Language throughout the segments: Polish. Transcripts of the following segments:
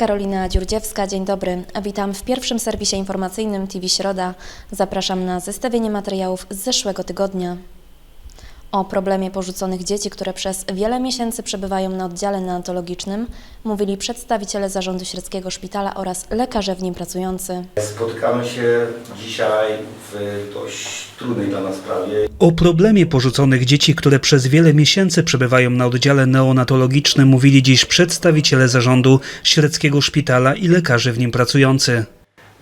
Karolina Dziurdziewska, dzień dobry. Witam w pierwszym serwisie informacyjnym TV Środa. Zapraszam na zestawienie materiałów z zeszłego tygodnia. O problemie porzuconych dzieci, które przez wiele miesięcy przebywają na oddziale neonatologicznym, mówili przedstawiciele Zarządu Średzkiego Szpitala oraz lekarze w nim pracujący. Spotykamy się dzisiaj w dość trudnej dla nas sprawie. O problemie porzuconych dzieci, które przez wiele miesięcy przebywają na oddziale neonatologicznym, mówili dziś przedstawiciele zarządu Średzkiego Szpitala i lekarze w nim pracujący.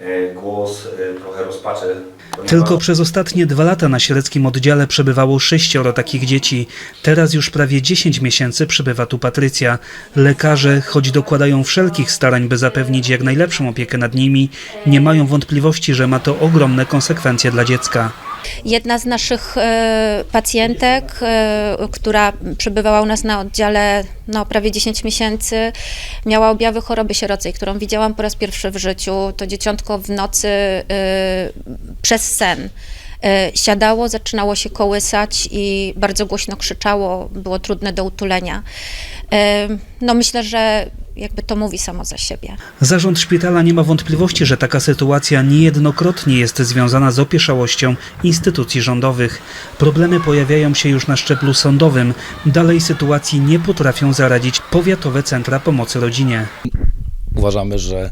E, Głos e, trochę rozpaczy. Tylko przez ostatnie dwa lata na średzkim oddziale przebywało sześcioro takich dzieci. Teraz już prawie 10 miesięcy przebywa tu Patrycja. Lekarze, choć dokładają wszelkich starań, by zapewnić jak najlepszą opiekę nad nimi, nie mają wątpliwości, że ma to ogromne konsekwencje dla dziecka. Jedna z naszych e, pacjentek, e, która przebywała u nas na oddziale no, prawie 10 miesięcy, miała objawy choroby sierocej, którą widziałam po raz pierwszy w życiu. To dzieciątko w nocy e, przez sen siadało, zaczynało się kołysać i bardzo głośno krzyczało, było trudne do utulenia. E, No myślę, że jakby to mówi samo za siebie. Zarząd szpitala nie ma wątpliwości, że taka sytuacja niejednokrotnie jest związana z opieszałością instytucji rządowych. Problemy pojawiają się już na szczeblu sądowym. Dalej sytuacji nie potrafią zaradzić powiatowe centra pomocy rodzinie. Uważamy, że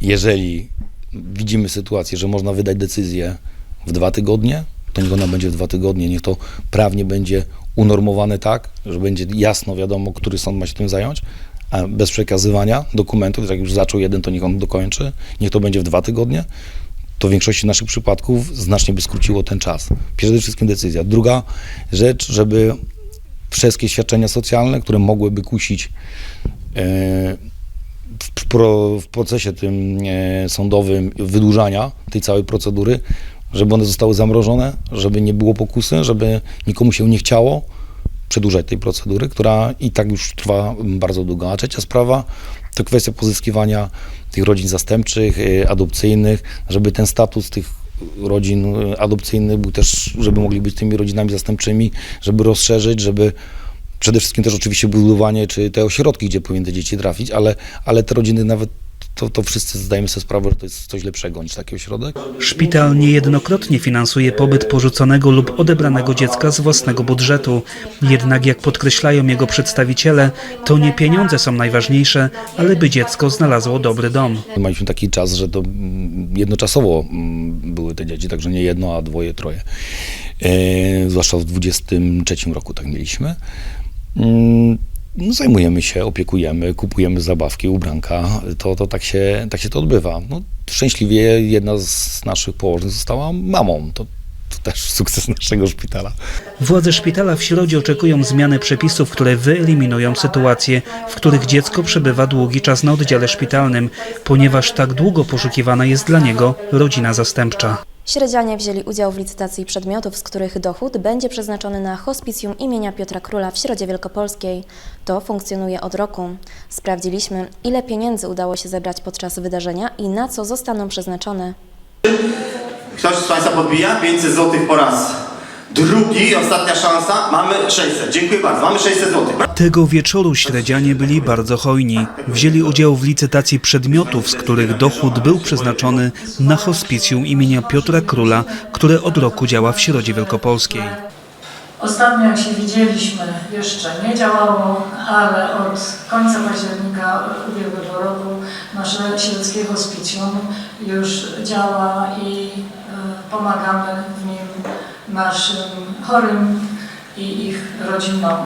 jeżeli widzimy sytuację, że można wydać decyzję w dwa tygodnie, to niech ona będzie w dwa tygodnie, niech to prawnie będzie unormowane tak, że będzie jasno wiadomo, który sąd ma się tym zająć, a bez przekazywania dokumentów, jak już zaczął jeden, to niech on dokończy, niech to będzie w dwa tygodnie, to w większości naszych przypadków znacznie by skróciło ten czas. Przede wszystkim decyzja. Druga rzecz, żeby wszystkie świadczenia socjalne, które mogłyby kusić e, w procesie tym e, sądowym wydłużania tej całej procedury, żeby one zostały zamrożone, żeby nie było pokusy, żeby nikomu się nie chciało przedłużać tej procedury, która i tak już trwa bardzo długo. A trzecia sprawa to kwestia pozyskiwania tych rodzin zastępczych, e, adopcyjnych, żeby ten status tych rodzin e, adopcyjnych był też, żeby mogli być tymi rodzinami zastępczymi, żeby rozszerzyć, żeby przede wszystkim też oczywiście budowanie, czy te ośrodki, gdzie powinny dzieci trafić, ale, ale te rodziny nawet, to, to wszyscy zdajemy sobie sprawę, że to jest coś lepszego niż taki ośrodek. Szpital niejednokrotnie finansuje pobyt porzuconego lub odebranego dziecka z własnego budżetu. Jednak jak podkreślają jego przedstawiciele, to nie pieniądze są najważniejsze, ale by dziecko znalazło dobry dom. Mieliśmy taki czas, że to mm, jednoczasowo mm, były te dzieci, także nie jedno, a dwoje, troje. E, zwłaszcza w 23 roku tak mieliśmy. No, zajmujemy się, opiekujemy, kupujemy zabawki, ubranka. To, to tak, się, tak się to odbywa. No, szczęśliwie jedna z naszych położnych została mamą. To, to też sukces naszego szpitala. Władze szpitala w środzie oczekują zmiany przepisów, które wyeliminują sytuacje, w których dziecko przebywa długi czas na oddziale szpitalnym, ponieważ tak długo poszukiwana jest dla niego rodzina zastępcza. Średzianie wzięli udział w licytacji przedmiotów, z których dochód będzie przeznaczony na hospicjum imienia Piotra Króla w Środzie Wielkopolskiej. To funkcjonuje od roku. Sprawdziliśmy, ile pieniędzy udało się zebrać podczas wydarzenia i na co zostaną przeznaczone. Ktoś z Państwa podbija? 500 zł po raz drugi, ostatnia szansa. Mamy 600. Dziękuję bardzo. Mamy 600 zł. Tego wieczoru średzianie byli bardzo hojni. Wzięli udział w licytacji przedmiotów, z których dochód był przeznaczony na hospicjum imienia Piotra Króla, które od roku działa w Środzie Wielkopolskiej. Ostatnio jak się widzieliśmy jeszcze nie działało, ale od końca października ubiegłego roku nasze śledzkie hospicjum już działa i e, pomagamy naszym chorym i ich rodzinom.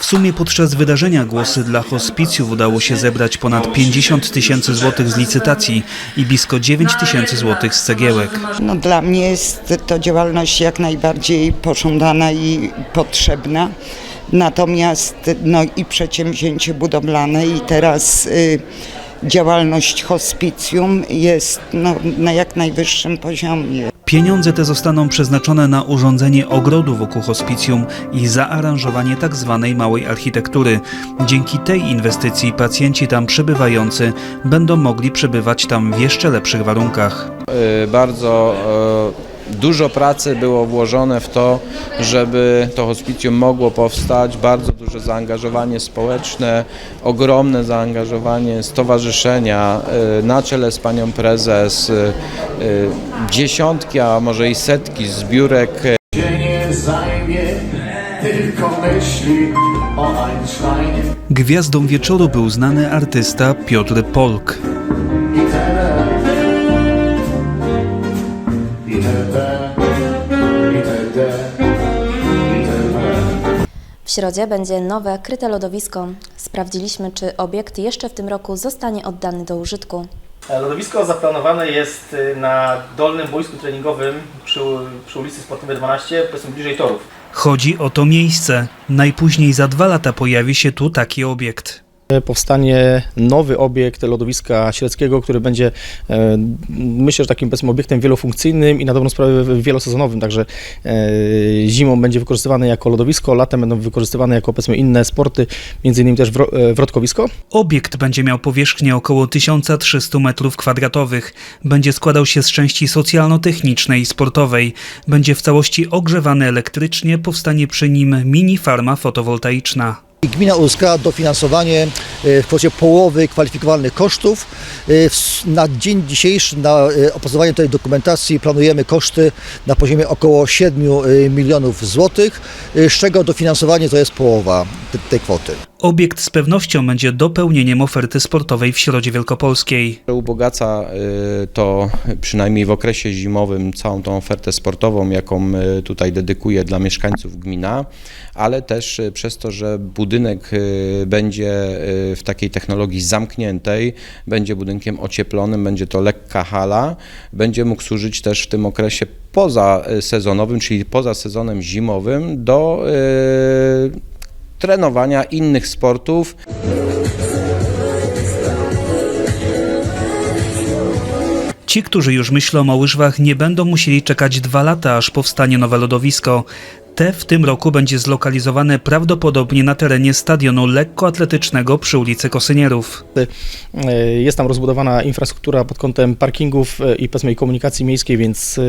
W sumie podczas wydarzenia głosy dla hospicjów udało się zebrać ponad 50 tysięcy złotych z licytacji i blisko 9 tysięcy złotych z cegiełek. No, dla mnie jest to działalność jak najbardziej pożądana i potrzebna. Natomiast no, i przedsięwzięcie budowlane i teraz y, działalność hospicjum jest no, na jak najwyższym poziomie. Pieniądze te zostaną przeznaczone na urządzenie ogrodu wokół hospicjum i zaaranżowanie tak zwanej małej architektury. Dzięki tej inwestycji pacjenci tam przebywający będą mogli przebywać tam w jeszcze lepszych warunkach. Y, bardzo Dużo pracy było włożone w to, żeby to hospicjum mogło powstać, bardzo duże zaangażowanie społeczne, ogromne zaangażowanie stowarzyszenia y, na czele z panią prezes, y, y, dziesiątki, a może i setki zbiórek nie zajmie, tylko myśli o Einsteinie. Gwiazdą wieczoru był znany artysta Piotr Polk. Środzie będzie nowe kryte lodowisko. Sprawdziliśmy, czy obiekt jeszcze w tym roku zostanie oddany do użytku. Lodowisko zaplanowane jest y, na dolnym boisku treningowym przy, przy ulicy Sportowej 12, powiedzmy bliżej torów. Chodzi o to miejsce. Najpóźniej za dwa lata pojawi się tu taki obiekt. Powstanie nowy obiekt lodowiska średzkiego, który będzie, e, myślę, że takim obiektem wielofunkcyjnym i na dobrą sprawę wielosezonowym, także e, zimą będzie wykorzystywany jako lodowisko, latem będą wykorzystywane jako inne sporty, między innymi też wro, e, wrotkowisko. Obiekt będzie miał powierzchnię około 1300 m2. Będzie składał się z części socjalno-technicznej i sportowej. Będzie w całości ogrzewany elektrycznie, powstanie przy nim mini farma fotowoltaiczna. Gmina uzyskała dofinansowanie e, w kwocie połowy kwalifikowalnych kosztów. E, Na dzień dzisiejszy, na e, opracowanie tej dokumentacji planujemy koszty na poziomie około 7 e, milionów złotych, z czego dofinansowanie to jest połowa te- tej kwoty. Obiekt z pewnością będzie dopełnieniem oferty sportowej w Środzie Wielkopolskiej. Ubogaca y, to przynajmniej w okresie zimowym całą tą ofertę sportową, jaką y, tutaj dedykuje dla mieszkańców gmina, ale też y, przez to, że budynek będzie w takiej technologii zamkniętej, będzie budynkiem ocieplonym, będzie to lekka hala, będzie mógł służyć też w tym okresie poza sezonowym, czyli poza sezonem zimowym do trenowania innych sportów. Ci, którzy już myślą o łyżwach, nie będą musieli czekać dwa lata, aż powstanie nowe lodowisko. Te w tym roku będzie zlokalizowane prawdopodobnie na terenie stadionu lekkoatletycznego przy ulicy Kosynierów. Jest tam rozbudowana infrastruktura pod kątem parkingów e, i powiedzmy komunikacji miejskiej, więc e,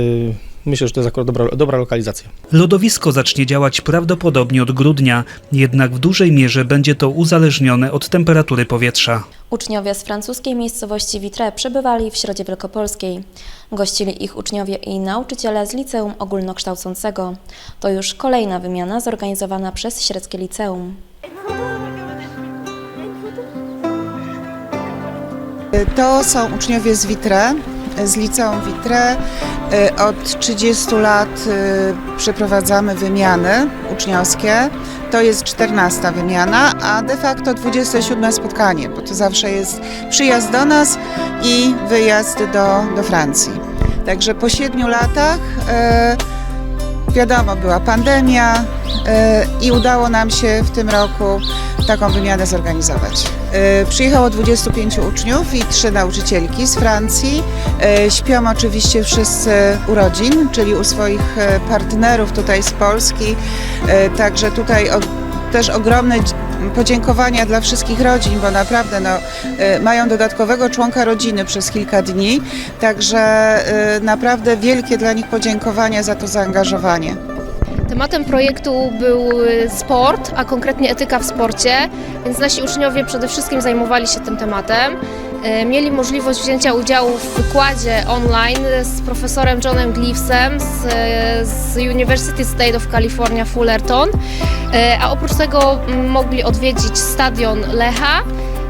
myślę, że to jest akurat dobra, dobra lokalizacja. Lodowisko zacznie działać prawdopodobnie od grudnia, jednak w dużej mierze będzie to uzależnione od temperatury powietrza. Uczniowie z francuskiej miejscowości Vitré przebywali w Środzie Wielkopolskiej. Gościli ich uczniowie i nauczyciele z liceum ogólnokształcącego. To już kolejna wymiana zorganizowana przez Średzkie Liceum. To są uczniowie z Vitré, z liceum Vitré. Y, Od 30 lat y, przeprowadzamy wymiany uczniowskie. To jest 14 wymiana, a de facto 27 spotkanie, bo to zawsze jest przyjazd do nas i wyjazd do, do Francji. Także po 7 latach y, wiadomo, była pandemia i udało nam się w tym roku taką wymianę zorganizować. Y, Przyjechało 25 uczniów i 3 nauczycielki z Francji. Y, Śpią oczywiście wszyscy u rodzin, czyli u swoich y, partnerów tutaj z Polski. Także tutaj też ogromne podziękowania dla wszystkich rodzin, bo naprawdę no, mają dodatkowego członka rodziny przez kilka dni. Także naprawdę wielkie dla nich podziękowania za to zaangażowanie. Tematem projektu był sport, a konkretnie etyka w sporcie, więc nasi uczniowie przede wszystkim zajmowali się tym tematem. E, Mieli możliwość wzięcia udziału w wykładzie online z profesorem Johnem Gleavesem z, e, z University State of California Fullerton, a oprócz tego m, mogli odwiedzić stadion Lecha.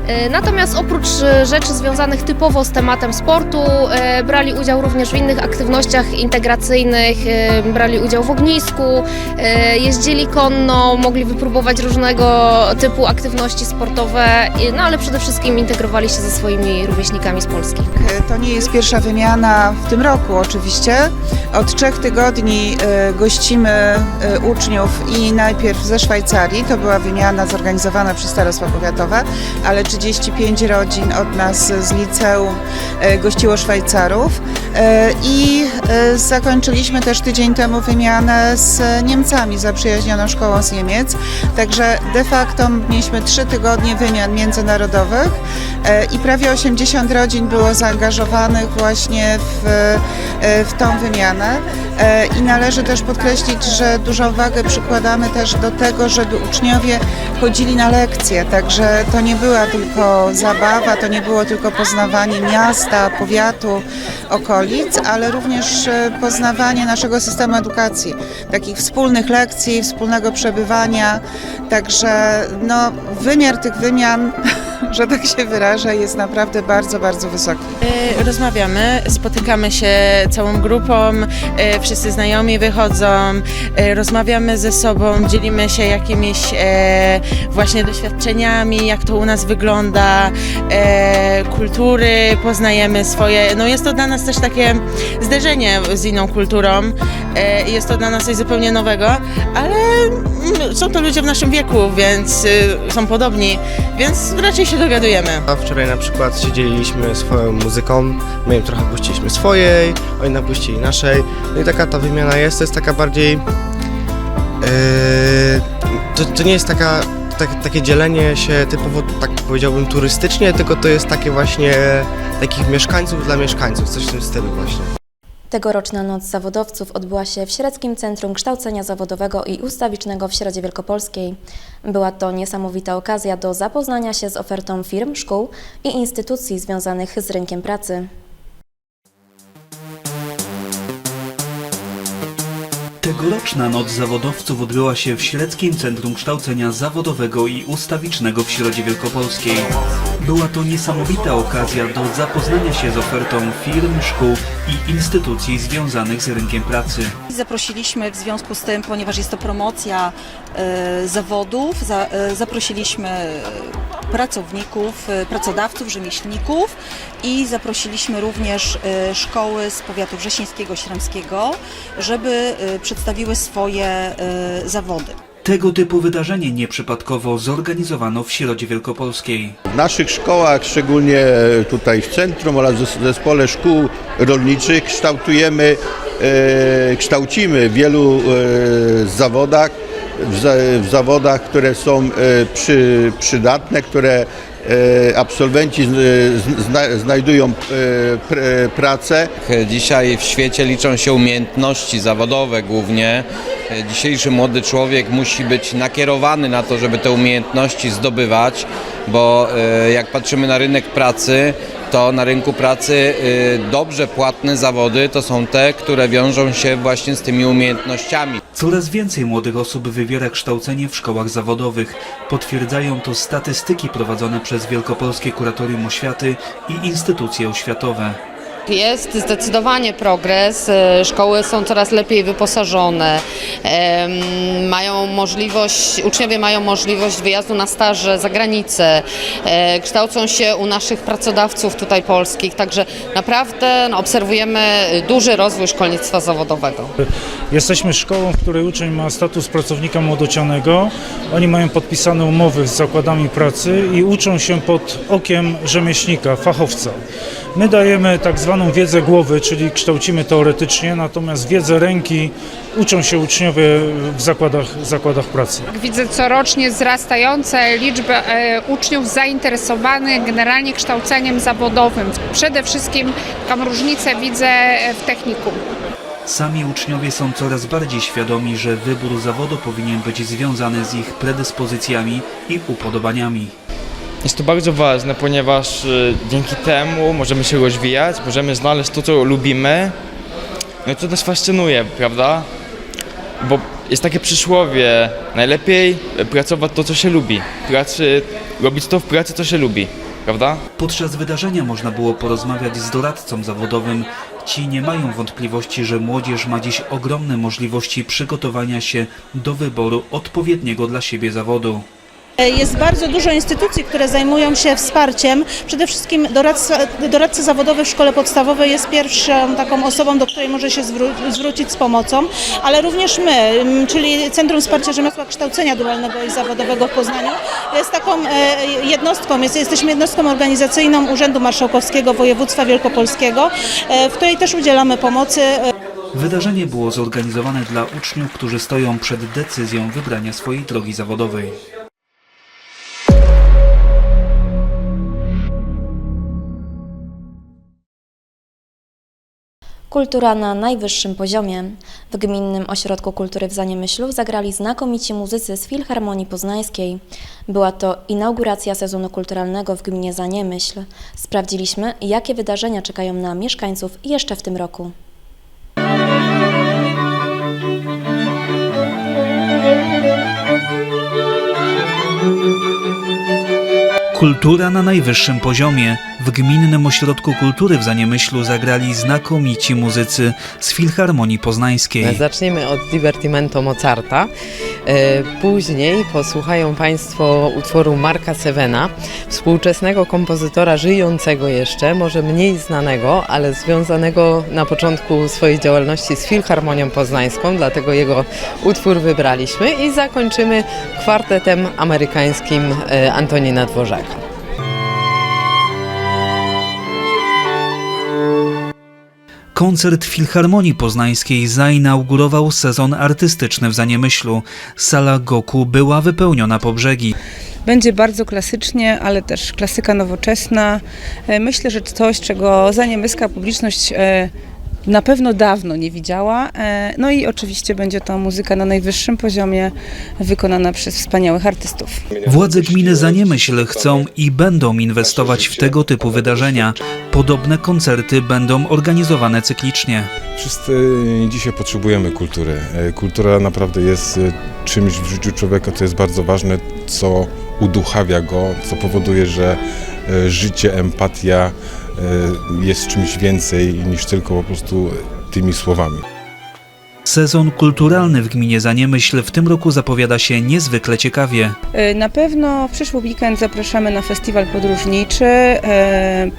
E, Natomiast oprócz e, rzeczy związanych typowo z tematem sportu, e, brali udział również w innych aktywnościach integracyjnych, brali udział w ognisku, jeździli konno, mogli wypróbować różnego typu aktywności sportowe, no ale przede wszystkim integrowali się ze swoimi rówieśnikami z Polski. To nie jest pierwsza wymiana w tym roku oczywiście. Od trzech tygodni gościmy uczniów i najpierw ze Szwajcarii, to była wymiana zorganizowana przez Starostwa Powiatowe, ale 30 35 rodzin od nas z liceum e, gościło Szwajcarów E, i e, zakończyliśmy też tydzień temu wymianę z Niemcami, zaprzyjaźnioną szkołą z Niemiec. Także de facto mieliśmy trzy tygodnie wymian międzynarodowych i prawie 80 rodzin było zaangażowanych właśnie w, w tą wymianę. I należy też podkreślić, że dużą wagę przykładamy też do tego, żeby uczniowie chodzili na lekcje, także to nie była tylko zabawa, to nie było tylko poznawanie miasta, powiatu, okolic, ale również e, poznawanie naszego systemu edukacji, takich wspólnych lekcji, wspólnego przebywania, także no, wymiar tych wymian, że tak się wyrażę, jest naprawdę bardzo, bardzo wysoki. E, Rozmawiamy, spotykamy się całą grupą, e, wszyscy znajomi wychodzą, e, rozmawiamy ze sobą, dzielimy się jakimiś właśnie doświadczeniami, jak to u nas wygląda, kultury, poznajemy swoje. No jest to dla nas też takie zderzenie z inną kulturą jest to dla nas coś zupełnie nowego, ale są to ludzie w naszym wieku, więc y, są podobni, więc raczej się dowiadujemy. A wczoraj na przykład siedzieliśmy swoją muzyką, my im trochę puściliśmy swojej, oni nam puścili naszej. No i taka ta wymiana jest, to jest taka bardziej... Yy, to, to nie jest taka, tak, takie dzielenie się typowo, tak powiedziałbym, turystycznie, tylko to jest takie właśnie takich mieszkańców dla mieszkańców, coś w tym stylu właśnie. Tegoroczna Noc Zawodowców odbyła się w Średzkim Centrum Kształcenia Zawodowego i Ustawicznego w Środzie Wielkopolskiej. Była to niesamowita okazja do zapoznania się z ofertą firm, szkół i instytucji związanych z rynkiem pracy. Tegoroczna Noc Zawodowców odbyła się w Średzkim Centrum Kształcenia Zawodowego i Ustawicznego w Środzie Wielkopolskiej. Była to niesamowita okazja do zapoznania się z ofertą firm, szkół i instytucji związanych z rynkiem pracy. Zaprosiliśmy w związku z tym, ponieważ jest to promocja e, zawodów, za, e, zaprosiliśmy e, pracowników, e, pracodawców, rzemieślników i zaprosiliśmy również e, szkoły z powiatu wrzesińskiego, śremskiego, żeby e, przedstawiły swoje e, zawody. Tego typu wydarzenie nieprzypadkowo zorganizowano w Środzie Wielkopolskiej. W naszych szkołach, szczególnie tutaj w centrum oraz w zespole szkół rolniczych kształtujemy, e, kształcimy w wielu e, zawodach, w, za, w zawodach, które są e, przy, przydatne, które e, absolwenci z, zna, znajdują e, pr, pracę. Dzisiaj w świecie liczą się umiejętności zawodowe głównie. Dzisiejszy młody człowiek musi być nakierowany na to, żeby te umiejętności zdobywać, bo e, jak patrzymy na rynek pracy, to na rynku pracy e, dobrze płatne zawody to są te, które wiążą się właśnie z tymi umiejętnościami. Coraz więcej młodych osób wybiera kształcenie w szkołach zawodowych. Potwierdzają to statystyki prowadzone przez Wielkopolskie Kuratorium Oświaty i instytucje oświatowe. Jest zdecydowanie progres. E, Szkoły są coraz lepiej wyposażone. Mają możliwość, uczniowie mają możliwość wyjazdu na staże za granicę. E, Kształcą się u naszych pracodawców tutaj polskich. Także naprawdę no, obserwujemy duży rozwój szkolnictwa zawodowego. Jesteśmy szkołą, w której uczeń ma status pracownika młodocianego. Oni mają podpisane umowy z zakładami pracy i uczą się pod okiem rzemieślnika, fachowca. My dajemy tak zwaną wiedzę głowy, czyli kształcimy teoretycznie, natomiast wiedzę ręki uczą się uczniowie w zakładach, zakładach pracy. Widzę corocznie wzrastające liczby e, uczniów zainteresowanych generalnie kształceniem zawodowym. Przede wszystkim taką różnicę widzę w technikum. Sami uczniowie są coraz bardziej świadomi, że wybór zawodu powinien być związany z ich predyspozycjami i upodobaniami. Jest to bardzo ważne, ponieważ y, dzięki temu możemy się rozwijać, możemy znaleźć to, co lubimy. No i to nas fascynuje, prawda? Bo jest takie przysłowie, najlepiej pracować to, co się lubi. Pracy, robić to w pracy, co się lubi, prawda? Podczas wydarzenia można było porozmawiać z doradcą zawodowym. Ci nie mają wątpliwości, że młodzież ma dziś ogromne możliwości przygotowania się do wyboru odpowiedniego dla siebie zawodu. Jest bardzo dużo instytucji, które zajmują się wsparciem. Przede wszystkim doradca, doradca zawodowy w szkole podstawowej jest pierwszą taką osobą, do której może się zwró- zwrócić z pomocą, ale również my, czyli Centrum Wsparcia Rzemiosła Kształcenia Dualnego i Zawodowego w Poznaniu, jest taką e, jednostką, jest, jesteśmy jednostką organizacyjną Urzędu Marszałkowskiego Województwa Wielkopolskiego, e, w której też udzielamy pomocy. e, Wydarzenie było zorganizowane dla uczniów, którzy stoją przed decyzją wybrania swojej drogi zawodowej. Kultura na najwyższym poziomie. W Gminnym Ośrodku Kultury w Zaniemyślu zagrali znakomici muzycy z Filharmonii Poznańskiej. Była to inauguracja sezonu kulturalnego w gminie Zaniemyśl. Sprawdziliśmy, jakie wydarzenia czekają na mieszkańców jeszcze w tym roku. Kultura na najwyższym poziomie. W Gminnym Ośrodku Kultury w Zaniemyślu zagrali znakomici muzycy z Filharmonii Poznańskiej. Zaczniemy od Divertimento Mozarta. E, Później posłuchają Państwo utworu Marka Sevena, współczesnego kompozytora żyjącego jeszcze, może mniej znanego, ale związanego na początku swojej działalności z Filharmonią Poznańską, dlatego jego utwór wybraliśmy i zakończymy kwartetem amerykańskim e, Antonina Dworzaka. Koncert Filharmonii Poznańskiej zainaugurował sezon artystyczny w Zaniemyślu. Sala Goku była wypełniona po brzegi. Będzie bardzo klasycznie, ale też klasyka nowoczesna. E, Myślę, że coś, czego zaniemyska publiczność e, na pewno dawno nie widziała. E, No i oczywiście będzie to muzyka na najwyższym poziomie, wykonana przez wspaniałych artystów. Władze gminy Zaniemyśl chcą i będą inwestować w tego typu wydarzenia. Podobne koncerty będą organizowane cyklicznie. Wszyscy dzisiaj potrzebujemy kultury. E, Kultura naprawdę jest e, czymś w życiu człowieka, co jest bardzo ważne, co uduchawia go, co powoduje, że e, życie, empatia e, jest czymś więcej niż tylko po prostu tymi słowami. Sezon kulturalny w gminie Zaniemyśl w tym roku zapowiada się niezwykle ciekawie. E, Na pewno w przyszły weekend zapraszamy na festiwal podróżniczy.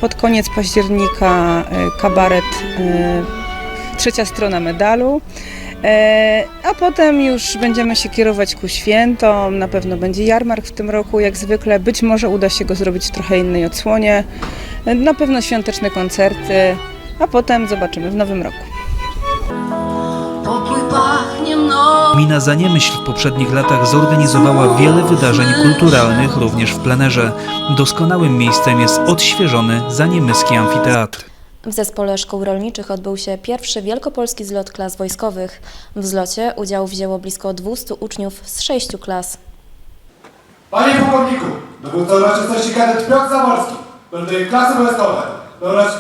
Pod koniec października kabaret Trzecia strona medalu. E, A potem już będziemy się kierować ku świętom. Na pewno będzie jarmark w tym roku, jak zwykle. Być może uda się go zrobić w trochę innej odsłonie. E, Na pewno świąteczne koncerty, a potem zobaczymy w nowym roku. Gmina Zaniemyśl w poprzednich latach zorganizowała wiele wydarzeń kulturalnych również w plenerze. Doskonałym miejscem jest odświeżony Zaniemyski Amfiteatr. W Zespole Szkół Rolniczych odbył się pierwszy wielkopolski zlot klas wojskowych. W zlocie udział wzięło blisko 200 uczniów z sześciu klas. Panie pułkowniku, dowódca uroczystości kadet Piotr Zaworski, melduje klasy wojskowe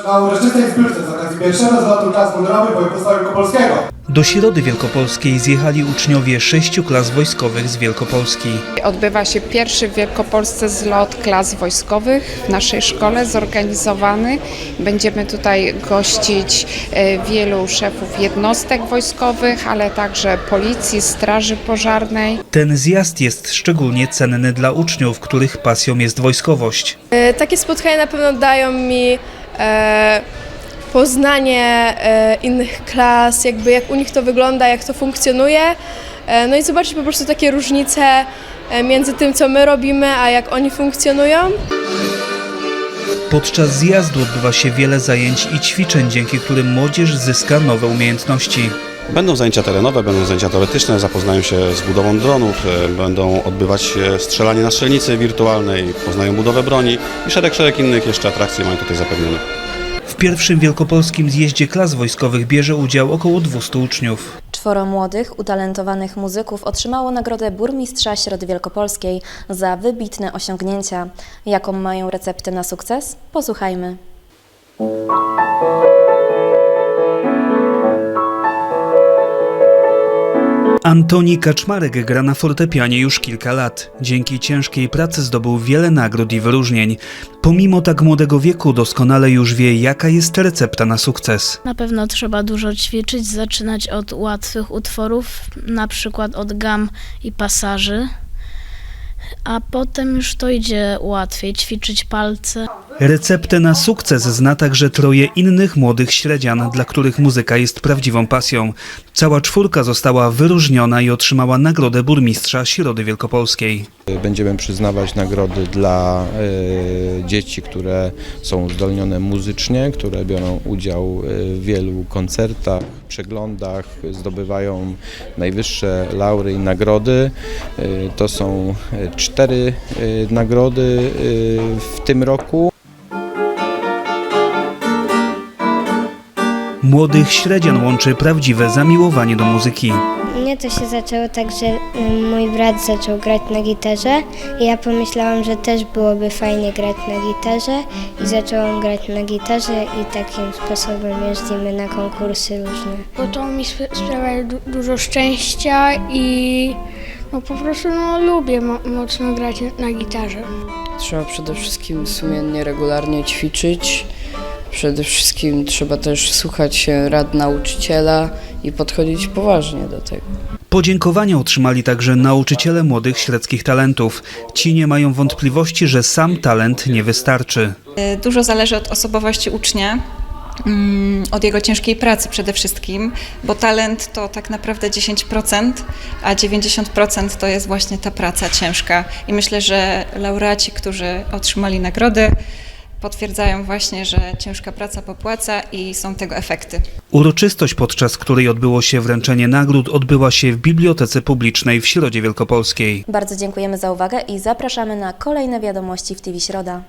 na uroczystej zbiórce z okazji pierwszego zlotu klas mundurowych województwa wielkopolskiego. Do Środy Wielkopolskiej zjechali uczniowie sześciu klas wojskowych z Wielkopolski. Odbywa się pierwszy w Wielkopolsce zlot klas wojskowych w naszej szkole zorganizowany. Będziemy tutaj gościć e, wielu szefów jednostek wojskowych, ale także policji, straży pożarnej. Ten zjazd jest szczególnie cenny dla uczniów, których pasją jest wojskowość. E, Takie spotkania na pewno dają mi e, poznanie e, innych klas, jakby jak u nich to wygląda, jak to funkcjonuje. E, no i zobaczyć po prostu takie różnice e, między tym, co my robimy, a jak oni funkcjonują. Podczas zjazdu odbywa się wiele zajęć i ćwiczeń, dzięki którym młodzież zyska nowe umiejętności. Będą zajęcia terenowe, będą zajęcia teoretyczne, zapoznają się z budową dronów, będą odbywać się strzelanie na strzelnicy wirtualnej, poznają budowę broni i szereg, szereg innych jeszcze atrakcji mają tutaj zapewnionych. Pierwszym wielkopolskim zjeździe klas wojskowych bierze udział około 200 uczniów. Czworo młodych, utalentowanych muzyków otrzymało nagrodę burmistrza Środy Wielkopolskiej za wybitne osiągnięcia. Jaką mają receptę na sukces? Posłuchajmy. Antoni Kaczmarek gra na fortepianie już kilka lat. Dzięki ciężkiej pracy zdobył wiele nagród i wyróżnień. Pomimo tak młodego wieku doskonale już wie, jaka jest recepta na sukces. Na pewno trzeba dużo ćwiczyć, zaczynać od łatwych utworów, na przykład od gam i pasaży. a potem już to idzie łatwiej, ćwiczyć palce. Receptę na sukces zna także troje innych młodych średzian, dla których muzyka jest prawdziwą pasją. Cała czwórka została wyróżniona i otrzymała nagrodę burmistrza Środy Wielkopolskiej. Będziemy przyznawać nagrody dla e, dzieci, które są uzdolnione muzycznie, które biorą udział e, w wielu koncertach, przeglądach, zdobywają najwyższe laury i nagrody. E, to są cztery e, nagrody e, w tym roku. Młodych średzian łączy prawdziwe zamiłowanie do muzyki. Mnie to się zaczęło tak, że y, mój brat zaczął grać na gitarze i ja pomyślałam, że też byłoby fajnie grać na gitarze i zaczęłam grać na gitarze i takim sposobem jeździmy na konkursy różne. Bo to mi spra- sprawia du- dużo szczęścia i no po prostu no, lubię mo- mocno grać na, na gitarze. Trzeba przede wszystkim sumiennie, regularnie ćwiczyć. Przede wszystkim trzeba też słuchać się rad nauczyciela i podchodzić poważnie do tego. Podziękowania otrzymali także nauczyciele młodych średzkich talentów. Ci nie mają wątpliwości, że sam talent nie wystarczy. Y, Dużo zależy od osobowości ucznia, mm, od jego ciężkiej pracy przede wszystkim, bo talent to tak naprawdę 10%, a 90% to jest właśnie ta praca ciężka. I myślę, że laureaci, którzy otrzymali nagrody, potwierdzają właśnie, że ciężka praca popłaca i są tego efekty. Uroczystość, podczas której odbyło się wręczenie nagród, odbyła się w Bibliotece Publicznej w Środzie Wielkopolskiej. Bardzo dziękujemy za uwagę i zapraszamy na kolejne wiadomości w TV Środa.